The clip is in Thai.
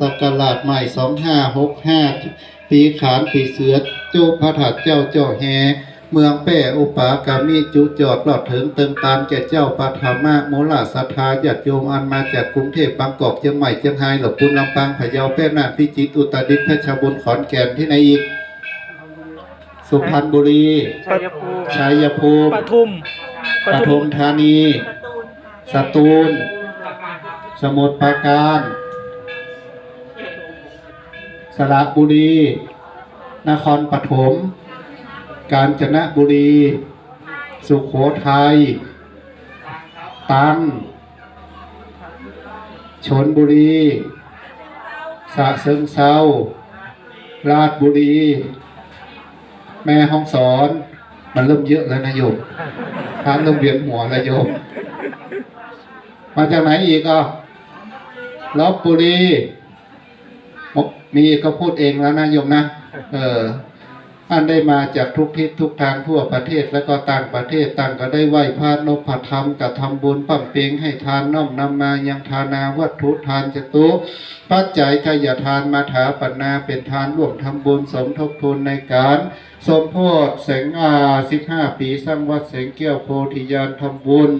ศักราชใหม่สองห้าหกห้าปีขานปีเสือจูพระถัดเจ้าเจ้าแฮเมืองแป้อุปากามิจุจอดหลอดถึงเติงตานแก่เจ้าปฐามะโมลาสัทธาญาติโยมอันมาจากกรุงเทพบางกอกเชียงใหม่เชียงรายหลบปุนลำปางพะเยาแพร่น่านพิจิตรอุตรดิตถ์เพชรบุรีขอนแก่นที่ไหนอีก สุพรรณบุรีชัยภูมิชัยภูมิปทุมปทุมธานี สตูล สมุทรปราการ สระบุรี นครปฐม กาญจนบุรี สุขโขทัยตังชนบุรีสะเชิงเซาราชบุรี แม่ห้องสอน มันเริ่มเยอะแล้วนะโยมพระเริ่มเวียนหัวแล้วโยม มาจากไหนอีกอะลบบุรี มีก็พูดเองแล้วนะโยมนะ เออท่านได้มาจากทุกทิศทุกทางทั่วประเทศและก็ต่างประเทศต่างก็ได้ไหว้พระนพธรรมกับทำบุญปั้มเปงให้ทานน้อมนำมายังทานาวัตถุทานจตุปัจจัยทายทานมาถาปนาเป็นทานร่วมทำบุญสมทบทุนในการสมโพธิแสงอาสิบห้าปีสร้างวัดแสงแก้วโพธิญาณทำบุญ